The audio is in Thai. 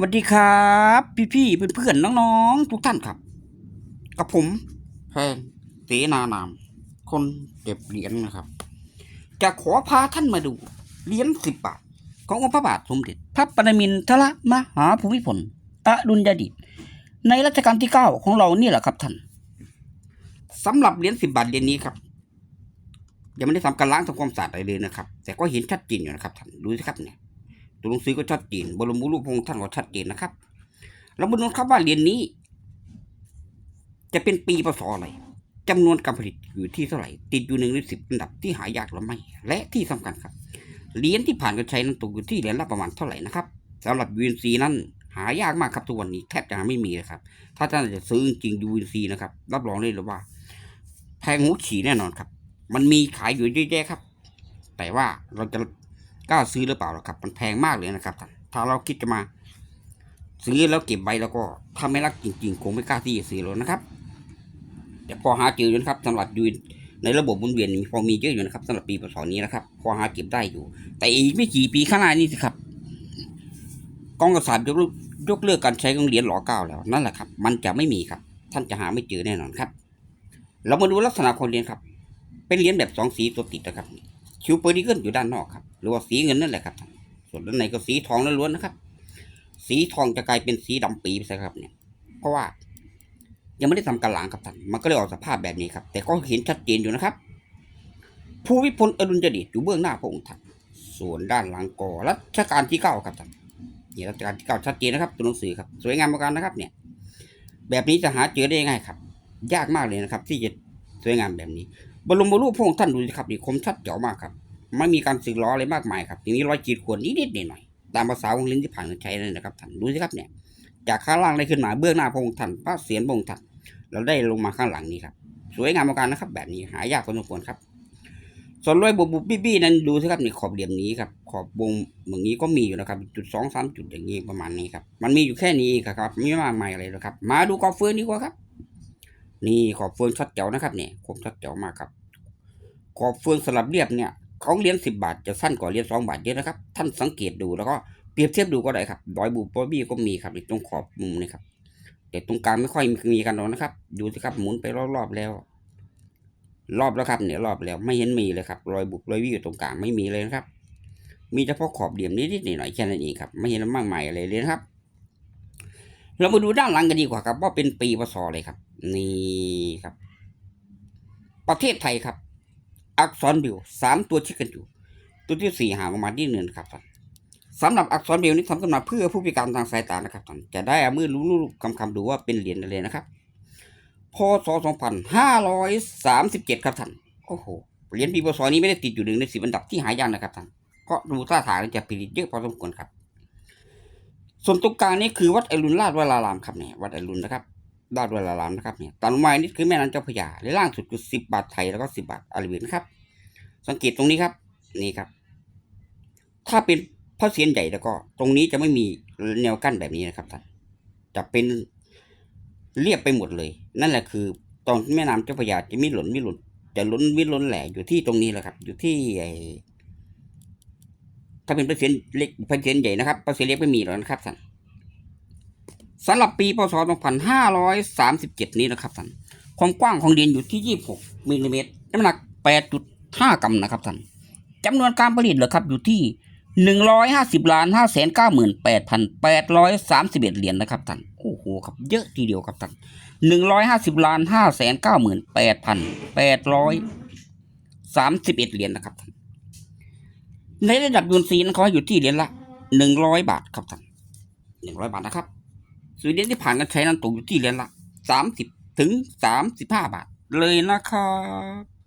สวัสดีครับ พี่ๆเพื่อนๆน้องๆ ทุกท่านครับ กับผมแพงเสนานาม คนเก็บเหรียญนะครับ จะขอพาท่านมาดูเหรียญสิบบาท ขององค์พระบาทสมเด็จพระปรมินทรมหาภูมิพลอดุลยเดชในรัชกาลที่เก้าของเรานี่แหละครับท่านสำหรับเหรียญสิบบาทเหรียญนี้ครับ ยังไม่ได้ทำการล้างทำความสะอาดอะไรเลยนะครับ แต่ก็เห็นชัดเจนอยู่นะครับท่านดูสิครับเนี่ย ตัวหนังสือก็ชัดเจนบรมรูปพระองค์ท่านก็ชัดเจนนะครับ เรามาดูครับว่าเหรียญนี้ จะเป็นปีพศอะไรจำนวนการผลิตอยู่ที่เท่าไหร่ ติดอยู่หนึ่งในสิบอันดับที่หายากหรือไม่ และที่สำคัญครับเหรียญที่ผ่านการใช้นั้นตกอยู่ที่เหรียญละประมาณเท่าไหร่นะครับสำหรับ UNC นั้นหายากมากครับทุกวันนี้แทบจะหาไม่มีเลยครับ ถ้าท่านจะซื้อจริง UNC นะครับ รับรองได้เลยว่า แพงหูฉี่แน่นอนครับ มันมีขายอยู่เยอะแยะครับ แต่ว่าเราจะ กล้าซื้อหรือเปล่าครับ มันแพงมากเลยนะครับท่านถ้าเราคิดจะมา ซื้อแล้วเก็บไว้แล้วก็ถ้าไม่รักจริงๆ คงไม่กล้าที่จะซื้อแล้วนะครับแต่พอหาเจออยู่นะครับสำหรับยูนในระบบหมุนเวียนพอมีเยอะอยู่นะครับสำหรับปีพศนี้นะครับ พอหาเก็บได้อยู่ แต่อีกไม่กี่ปีข้างหน้านี้สิครับกองกษัตริย์ยกเลิกยกเลิกการใช้ของเหรียญหล่อเก้าแล้วนั่นแหละครับ มันจะไม่มีครับ ท่านจะหาไม่เจอแน่นอนครับ เรามาดูลักษณะของเหรียญครับ เป็นเหรียญแบบสองสีตัวติดนะครับคิวเปอร์ดิเกิลอยู่ด้านนอกครับ หรือว่าสีเงินนั่นแหละครับ ส่วนด้านในก็สีทองล้วนๆนะครับ สีทองจะกลายเป็นสีดำปีไปซะครับเนี่ย เพราะว่ายังไม่ได้ทำการล้างครับท่าน มันก็เลยออกสภาพแบบนี้ครับ แต่ก็เห็นชัดเจนอยู่นะครับ ภูวิพลอดุลยเดชอยู่เบื้องหน้าพระองค์ท่าน ส่วนด้านหลังก่อรัชกาลที่เก้าครับท่านนี่รัชกาลที่เก้าชัดเจนนะครับตัวหนังสือครับ สวยงามประการนะครับ เนี่ย แบบนี้จะหาเจอได้ง่ายครับ ยากมากเลยนะครับ ที่จะสวยงามแบบนี้ บรมรูปพระองค์ท่านดูสิครับนี่คมชัดเจ๋วมากครับ ไม่มีการสึกล้ออะไรมากมายครับทีนี้รอยจีดข่วนนิดๆหน่อยๆตามภาษาของลิ้นที่ผ่านการใช้นั่นนะครับท่านดูสิครับเนี่ย จากข้างล่างได้ขึ้นมาเบื้องหน้าพระองค์ท่านพระเศียรพระองค์ท่านเราได้ลงมาข้างหลังนี้ครับสวยงามมากนะครับ แบบนี้หายากพอสมควรครับ ส่วนรอยบุบบุบบี้บี้นั้นดูสิครับนี่ขอบเหลี่ยมนี้ครับขอบวงอย่างนี้ก็มีอยู่นะครับจุดสองสามจุดอย่างนี้ประมาณนี้ครับมันมีอยู่แค่นี้ครับไม่มากมายอะไรหรอกครับ มาดูกอบเฟืองดีกว่าครับ นี่ขอบเฟืองชัดเจ๋วนะครับเนี่ยคมชัดเจ๋วมากครับขอบเฟืองสลับเรียบเนี่ย ของเหรียญสิบาทจะสั้นกว่าเหรียญสองบาทเยอะนะครับ ท่านสังเกตดูแล้วก็เปรียบเทียบดูก็ได้ครับรอยบุบรอยบี้ก็มีครับในตรงขอบมุมนี่ครับแต่ตรงกลางไม่ค่อยมีกันหรอกนะครับ ดูสิครับหมุนไปรอบๆแล้ว รอบแล้วครับเนี่ยรอบแล้วไม่เห็นมีเลยครับรอยบุบรอยบี้อยู่ตรงกลางไม่มีเลยนะครับ มีเฉพาะขอบเหลี่ยมนิดๆหน่อยๆแค่นั้นเองครับ ไม่เห็นมากมายอะไรเลยนะครับ เรามาดูด้านหลังกันดีกว่าครับ ว่าเป็นปีพศอะไรครับ นี่ครับ ประเทศไทยครับ อักษรบิวสามตัวชิดกันอยู่ ตัวที่สี่หางออกมาที่หนึ่งครับท่านสำหรับอักษรบิวนี้ทำขึ้นมาเพื่อผู้พิการทางสายตานะครับท่านจะได้เอามือรู้ๆคำคำๆดูว่าเป็นเหรียญอะไรนะครับพศสองพันห้าร้อยสามสิบเจ็ดครับท่านโอ้โหเหรียญปีพศนี้ไม่ได้ติดอยู่หนึ่งในสิบอันดับที่หายากนะครับท่านก็ดูท่าทางจะผลิตเยอะพอสมควรครับ ส่วนตรงกลางนี่คือวัดอรุณราชวรารามครับเนี่ยวัดอรุณนะครับ ราชวรารามนะครับเนี่ยตามลงมานี่คือแม่น้ำเจ้าพระยาและล่างสุดคือสิบบาทไทยแล้วก็สิบบาทอาราบียนะครับ สังเกตตรงนี้ครับนี่ครับ ถ้าเป็นพระเศียรใหญ่แล้วก็ ตรงนี้จะไม่มีแนวกั้นแบบนี้นะครับท่านจะเป็นเรียบไปหมดเลย นั่นแหละคือตอนแม่น้ำเจ้าพระยาจะมีหล่นมีหล่นจะล้นวิล้นแหล่อยู่ที่ตรงนี้แหละครับ อยู่ที่ไอถ้าเป็นพระเศียรเล็กพระเศียรใหญ่นะครับพระเศียรเล็กไม่มีหรอกนะครับท่าน สำหรับปีพศ 2537 นี้นะครับท่านความกว้างของดินอยู่ที่ 26มิลลิเมตรน้ำหนัก 8.5 กรัมนะครับท่านจำนวนการผลิตเหรอครับอยู่ที่150ล้าน5 9 8 8 3 1เหรียญนะครับท่านโอ้โหครับเยอะทีเดียวครับท่าน150ล้าน5 9 8 8 3 1เหรียญนะครับท่านในระดับยูนซีนั้นเขาให้อยู่ที่เหรียญละ 100 บาทครับท่าน100 บาทนะครับ ส่วนเหรียญที่ผ่านการใช้นั้นตกอยู่ที่เหรียญละสามสิบถึงสามสิบห้าบาท เลยนะครับ